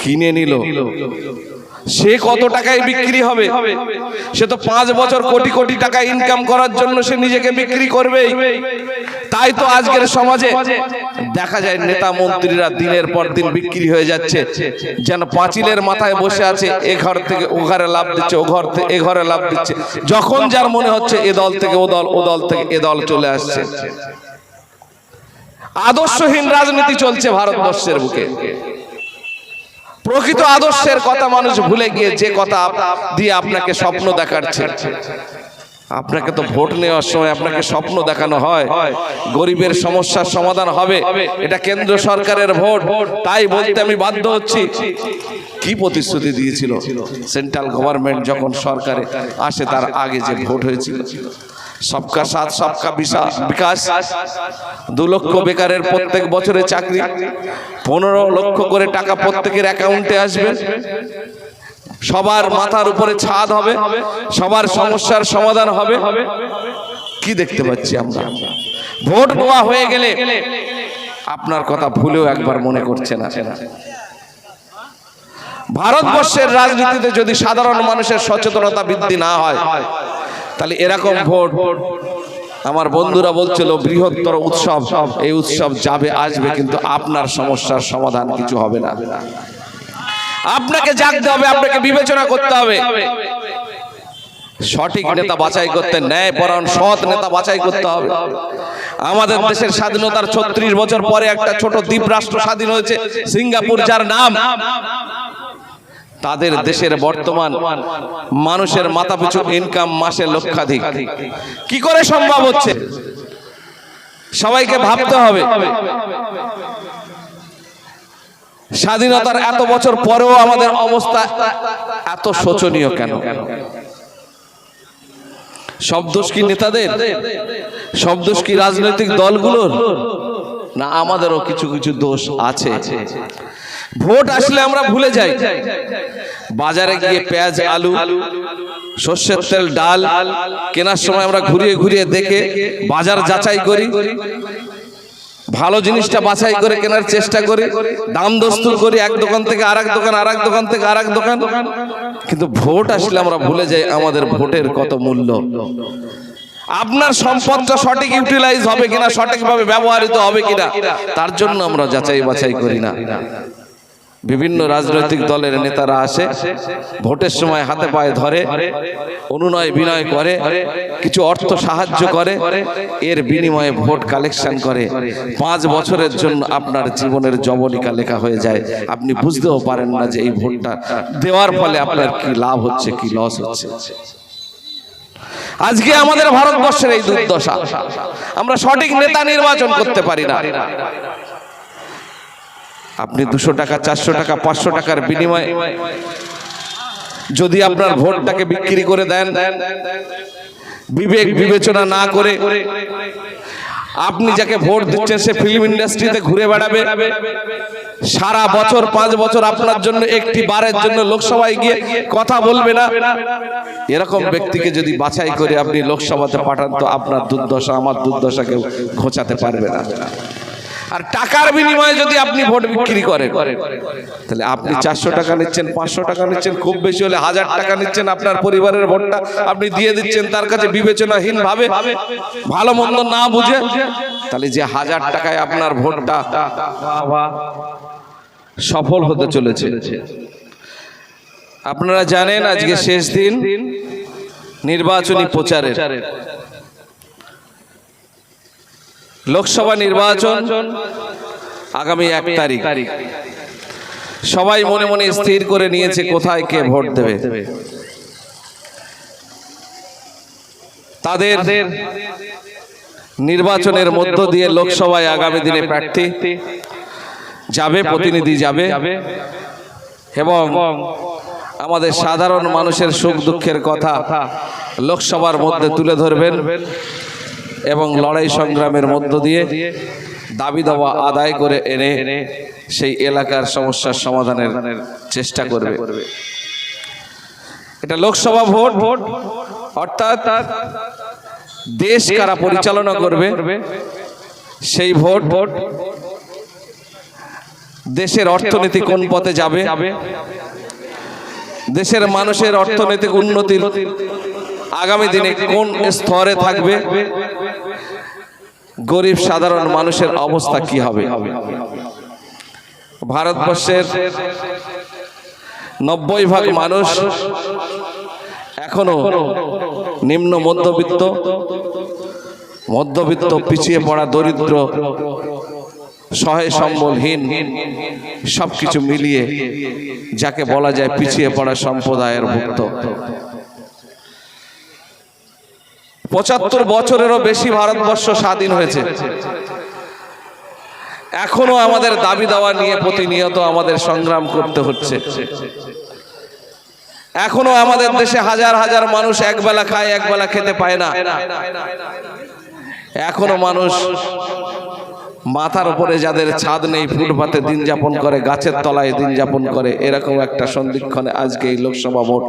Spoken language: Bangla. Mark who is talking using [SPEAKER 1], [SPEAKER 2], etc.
[SPEAKER 1] কিনে নিল। সে কত টাকায় বিক্রি হবে? সে তো পাঁচ বছর কোটি কোটি টাকা ইনকাম করার জন্য সে নিজেকে বিক্রি করবেই। তাই তো আজকের সমাজে দেখা যায় নেতা মন্ত্রীরা দিনের পর দিন বিক্রি হয়ে যাচ্ছে। যেন পাঁচিলের মাথায় বসে আছে এ ঘর থেকে ও ঘরে লাভ দিচ্ছে ও ঘর থেকে এ ঘরে লাভ দিচ্ছে। যখন যার মনে হচ্ছে এ দল থেকে ও দল ও দল থেকে এ দল চলে আসছে। আদর্শহীন রাজনীতি চলছে ভারতবর্ষের বুকে। প্রকৃত আদর্শের কথা মানুষ ভুলে গিয়ে যে কথা দিয়ে আপনাকে স্বপ্ন দেখাচ্ছে। আপনাকে তো ভোট নেওয়ার সময় আপনাকে স্বপ্ন দেখানো হয়। গরিবের সমস্যার সমাধান হবে। এটা কেন্দ্র সরকারের ভোট। তাই বলতে আমি বাধ্য হচ্ছি। কি প্রতিশ্রুতি দিয়েছিল? সেন্ট্রাল গভর্নমেন্ট যখন সরকারে আসে, তার আগে যে ভোট হয়েছিল। সবকা সাথ সবকা বিকাশ দু লক্ষ বেকারের প্রত্যেক বছরে চাকরি। পনেরো লক্ষ করে টাকা প্রত্যেকের অ্যাকাউন্টে আসবে। সবার মাথার উপরে ছাদ হবে। সবার সমস্যার সমাধান হবে। কি দেখতে পাচ্ছি আমরা? ভোট নেওয়া হয়ে গেলে আপনার কথা ভুলেও একবার মনে করছে না। ভারতবর্ষের রাজনীতিতে যদি সাধারণ মানুষের সচেতনতা বৃদ্ধি না হয় তাহলে এরকম ভোট। আমার বন্ধুরা বলছিল বৃহত্তর উৎসব এই উৎসব যাবে আসবে কিন্তু আপনার সমস্যার সমাধান কিছু হবে না। আপনাকে জাগতে হবে আপনাকে বিবেচনা করতে হবে। সঠিক নেতা বাছাই করতে ন্যায় পরায়ণ সৎ নেতা বাছাই করতে হবে। আমাদের দেশের স্বাধীনতার ছত্রিশ বছর পরে একটা ছোট দ্বীপ রাষ্ট্র স্বাধীন হয়েছে সিঙ্গাপুর যার নাম। তাদের দেশের বর্তমান মানুষের মাথা পিছু ইনকাম মাসে লক্ষাধিক। কি করে সম্ভব হচ্ছে? সবাইকে ভাবতে হবে। স্বাধীনতার এত বছর পরেও আমাদের অবস্থা এত শোচনীয় কেন? সব দোষ কি নেতাদের? সব দোষ কি রাজনৈতিক দলগুলোর? না আমাদেরও কিছু কিছু দোষ আছে। ভোট আসলে আমরা ভুলে যাই। বাজারে গিয়ে পেঁয়াজ আলু সর্ষের তেল ডাল কেনার সময় আমরা ঘুরিয়ে ঘুরিয়ে দেখে বাজার যাচাই করি। ভালো জিনিসটা বাছাই করে কেনার চেষ্টা করি। দাম দস্তুর করি এক দোকান থেকে আরেক দোকান আরেক দোকান থেকে আরেক দোকান। কিন্তু ভোট আসলে আমরা ভুলে যাই আমাদের ভোটের কত মূল্য। আপনার সম্পদটা সঠিক ইউটিলাইজ হবে কিনা সঠিকভাবে ব্যবহৃত হবে কিনা তার জন্য আমরা যাচাই বাছাই করি না। বিভিন্ন রাজনৈতিক দলের নেতারা আসে, ভোটের সময় হাতে পায়ে ধরে, অনুনয় বিনয় করে, কিছু অর্থ সাহায্য করে, এর বিনিময়ে ভোট কালেকশন করে। পাঁচ বছরের জন্য আপনার জীবনের জবনিকা লেখা হয়ে যায়। আপনি বুঝতেও পারেন না যে এই ভোটটা দেওয়ার ফলে আপনার কি লাভ হচ্ছে, কি লস হচ্ছে। আজকে আমাদের ভারতবর্ষের এই দুর্দশা, আমরা সঠিক নেতা নির্বাচন করতে পারি না। আপনি দুশো টাকা, চারশো টাকা, পাঁচশো টাকার বিনিময়ে যদি আপনার ভোটটাকে বিক্রি করে দেন, বিবেক বিবেচনা না করে আপনি যাকে ভোট দিচ্ছেন, সে ফিল্ম ইন্ডাস্ট্রিতে ঘুরে বেড়াবে। সারা বছর, পাঁচ বছর আপনার জন্য, একটি বারের জন্য লোকসভায় গিয়ে কথা বলবে না। এরকম ব্যক্তিকে যদি বাছাই করে আপনি লোকসভাতে পাঠান, তো আপনার দুর্দশা, আমার দুর্দশা কেউ ঘোচাতে পারবে না। আর টাকার বিনিময়ে যদি আপনি ভোট বিক্রি করেন তাহলে আপনি চারশো টাকা নিচ্ছেন পাঁচশো টাকা নিচ্ছেন খুব বেশি হলে হাজার টাকা নিচ্ছেন আপনার পরিবারের ভোটটা আপনি দিয়ে দিচ্ছেন তার কাছে বিবেচনাহীন ভাবে ভালো মন্দ না বুঝে তাহলে যে হাজার টাকায় আপনার ভোটটা সফল হতে চলেছে। আপনারা জানেন আজকে শেষ দিন নির্বাচনী প্রচারের। লোকসভা নির্বাচন আগামী এক তারিখ। সবাই মনে মনে স্থির করে নিয়েছে কোথায় কে ভোট দেবে। তাদের নির্বাচনের মধ্য দিয়ে লোকসভায় আগামী দিনে প্রার্থী যাবে প্রতিনিধি যাবে। এবং আমাদের সাধারণ মানুষের সুখ দুঃখের কথা লোকসভার মধ্যে তুলে ধরবেন। এবং লড়াই সংগ্রামের মধ্য দিয়ে দাবি দাওয়া আদায় করে এনে সেই এলাকার সমস্যার সমাধানের চেষ্টা করবে। এটা লোকসভা ভোট ভোট অর্থাৎ দেশ কারা পরিচালনা করবে, সেই ভোট ভোট দেশের অর্থনীতি কোন পথে যাবে, দেশের মানুষের অর্থনৈতিক উন্নতির আগামী দিনে কোন স্তরে থাকবে? গরিব সাধারণ মানুষের অবস্থা কি হবে? ভারতবর্ষের নব্বই ভাগ মানুষ এখনও নিম্ন মধ্যবিত্ত মধ্যবিত্ত পিছিয়ে পড়া দরিদ্র সহায় সম্বলহীন সবকিছু মিলিয়ে যাকে বলা যায় পিছিয়ে পড়া সম্প্রদায়ের ভুক্ত। পঁচাত্তর বছরেরও বেশি ভারতবর্ষ স্বাধীন হয়েছে। এখনও আমাদের দাবি দাওয়া নিয়ে প্রতিনিয়ত আমাদের সংগ্রাম করতে হচ্ছে। এখনও আমাদের দেশে হাজার হাজার মানুষ একবেলা খায়, একবেলা খেতে পায় না। এখনও মানুষ মাথার উপরে যাদের ছাদ নেই, ফুটপাতে দিন যাপন করে, গাছের তলায় দিন যাপন করে, এরকম একটা সন্ধিক্ষণে আজকে এই লোকসভা ভোট।